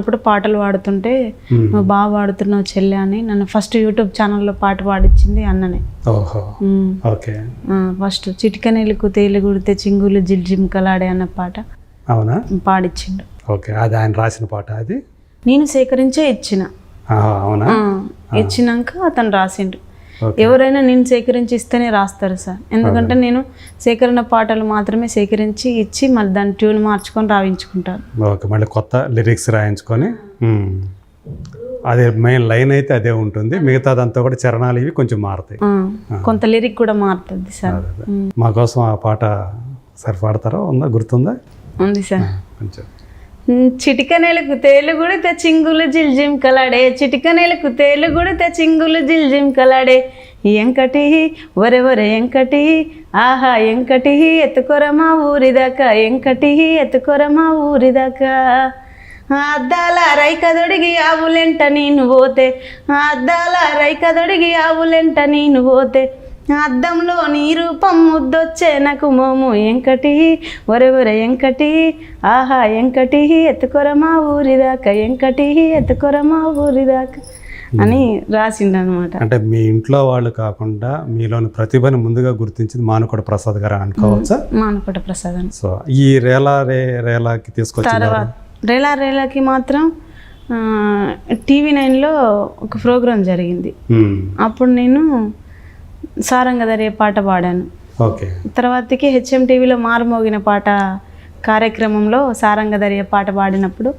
అప్పుడు పాటలు పాడుతుంటే. నువ్వు బాగా పాడుతున్నావు చెల్లె అని నన్ను ఫస్ట్ యూట్యూబ్ ఛానల్లో పాట పాడించింది అన్ననే. ఓకే. ఫస్ట్ చిటికనెలుకు తేలు కుడితే చింగులు జిల్ జిమ్కలాడే అన్న పాట అవునా? పాడిచ్చిండు. ఓకే. అది ఆయన రాసిన పాట అది? నేను సేకరించే ఇచ్చిన. అవునా? ఇచ్చినాక అతను రాసిండు. ఎవరైనా నేను సేకరించి ఇస్తేనే రాస్తారు సార్. ఎందుకంటే నేను సేకరణ పాటలు మాత్రమే సేకరించి ఇచ్చి మళ్ళీ దాని ట్యూన్ మార్చుకొని రాయించుకుంటాను. ఓకే మళ్ళీ కొత్త లిరిక్స్ రాయించుకొని. అదే మెయిన్ లైన్ అయితే అదే ఉంటుంది. మిగతాదంతా కూడా చరణాలు ఇవి కొంచెం మారుతాయి. కొంత లిరిక్ కూడా మారుతుంది సార్. మా కోసం ఆ పాట సరి పాడతారా ఉందా? గుర్తుందా? ఉంది సార్. కొంచెం. చిటికనేలకు తేలు గుడితే చింగులు జిల్జిం కలాడే చిటికనేలకు తేలు కూడా చింగులు జిల్జిం కలాడే ఎంకటి ఒరే ఒరే ఎంకటి ఆహా ఎంకటి ఎత్తుకొరమా ఊరిదాకా ఎంకటి ఎత్తుకొరమా ఊరిదాకా అద్దాల రైకదొడిగి ఆవులెంట నేను పోతే అద్దాల రైకదొడిగి ఆవులెంట నేను పోతే. అద్దంలో నీ రూపం ముద్దొచ్చే నాకు మోము ఎంకటి ఒరే ఒరే ఎంకటి ఆహా ఎంకటి ఎత్తుకొర మా ఊరిదాకా ఎంకటి ఎత్తుకొర మా ఊరిదాకా అని రాసిండు అనమాట అంటే మీ ఇంట్లో వాళ్ళు కాకుండా మీలోని ప్రతిభని ముందుగా గుర్తించింది మానుకోట ప్రసాద్ గారు అని అనుకోవచ్చా? మానపట ప్రసాద్ అని. సో ఈ రేలా రే రేలాకి తీసుకొచ్చిన తర్వాత రేలా రేలాకి మాత్రం టీవీ నైన్లో ఒక ప్రోగ్రాం జరిగింది. అప్పుడు నేను సారంగదరే పాట పాడాను. ఓకే. తర్వాతకి హెచ్ఎం టీవీలో మారుమోగిన పాట కార్యక్రమంలో సారంగదరియ పాట పాడినప్పుడు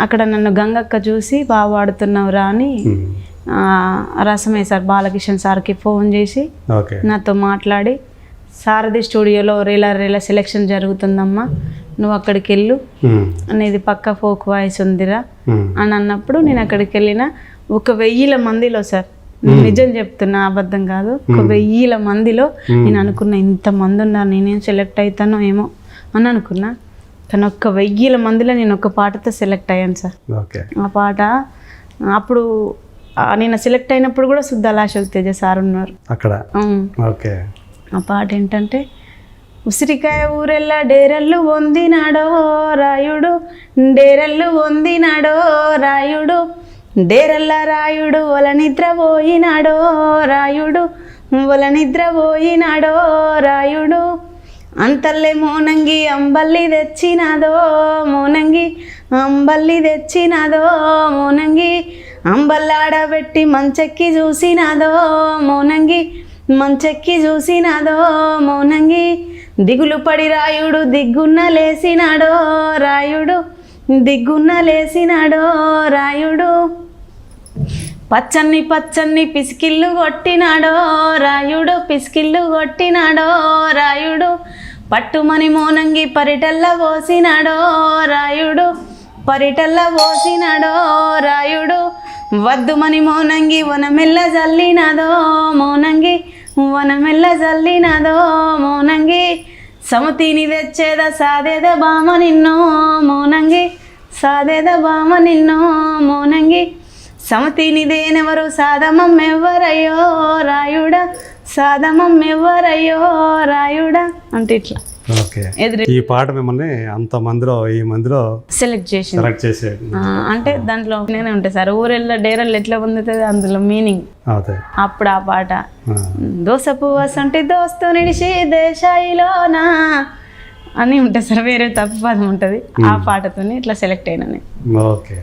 అక్కడ నన్ను గంగక్క చూసి బాగా పాడుతున్నావురా అని రసమే సార్ బాలకిషన్ సార్కి ఫోన్ చేసి నాతో మాట్లాడి సారథి స్టూడియోలో రేలా రేలా సెలెక్షన్ జరుగుతుందమ్మా నువ్వు అక్కడికి వెళ్ళు. అనేది పక్క ఫోక్ వాయిస్ ఉందిరా. అని అన్నప్పుడు నేను అక్కడికి వెళ్ళిన ఒక వెయ్యిల మందిలో సార్. నిజం చెప్తున్నా అబద్ధం కాదు. ఒక వెయ్యిల మందిలో నేను అనుకున్నా ఇంత మంది ఉన్నారు. నేనేం సెలెక్ట్ అవుతానో ఏమో అని అనుకున్నా. కానీ ఒక్క వెయ్యిల మందిలో నేను ఒక పాటతో సెలెక్ట్ అయ్యాను సార్. ఓకే. ఆ పాట అప్పుడు నేను సెలెక్ట్ అయినప్పుడు కూడా శుద్ధ అశోక్ తేజ సార్ ఉన్నారు. అక్కడ. ఓకే. ఆ పాట ఏంటంటే ఉసిరికాయ ఊరెల్లా డేరల్లు వందినాడో రాయుడు డేరల్లు వందినాడో రాయుడు. డేరల్ల రాయుడు వల నిద్ర పోయినాడో రాయుడు. వల నిద్రపోయినాడో రాయుడు. అంతల్లే మోనంగి అంబల్లి తెచ్చినాదో మోనంగి. అంబల్లి తెచ్చినాదో మోనంగి. అంబల్లాడబెట్టి మంచెక్కి చూసినాదో మోనంగి. మంచెక్కి చూసినాదో మౌనంగి. దిగులు పడి రాయుడు దిగ్గున్న లేసినాడో రాయుడు. దిగ్గున్న లేసినాడో రాయుడు. పచ్చన్ని పచ్చన్ని పిసికిల్లు కొట్టినాడో రాయుడు పిసికిల్లు కొట్టినాడో రాయుడు. పట్టుమని మోనంగి పరిటల్ల పోసినాడో రాయుడు. పరిటల్ల పోసినాడో రాయుడు. వద్దుమని మోనంగి వనమెల్ల జల్లినాదో మోనంగి. వనమెల్ల జల్లినాదో మోనంగి. సమతిని తెచ్చేద సాదేద బామ నిన్నో మోనంగి. సాదేద బామ నిన్నో మోనంగి. సమతినిదేనెవరు? సాధమమ్మెవ్వరయ్యో రాయుడా. సాధమమ్మెవ్వరయ్యో రాయుడా. అంటే ఇట్లా. ఓకే. ఈ పాట మిమ్మల్ని అంత మందిలో ఈ మందిలో సెలెక్ట్ చేసింది. సెలెక్ట్ చేసేది ఆ, అంటే దాంట్లో నేనే ఉంటాయి సార్. ఊరెళ్ళ డేరల్ ఎట్లా పొందుతుంది అందులో మీనింగ్ అప్పుడు ఆ పాట. దోస పువ్వసంటి దోస్తు నిడిచి దేశాయిలోనా? అని ఉంటుంది సార్. వేరే తప్పు పదం ఉంటుంది. ఆ పాటతోనే ఇట్లా సెలెక్ట్ అయినా ఓకే.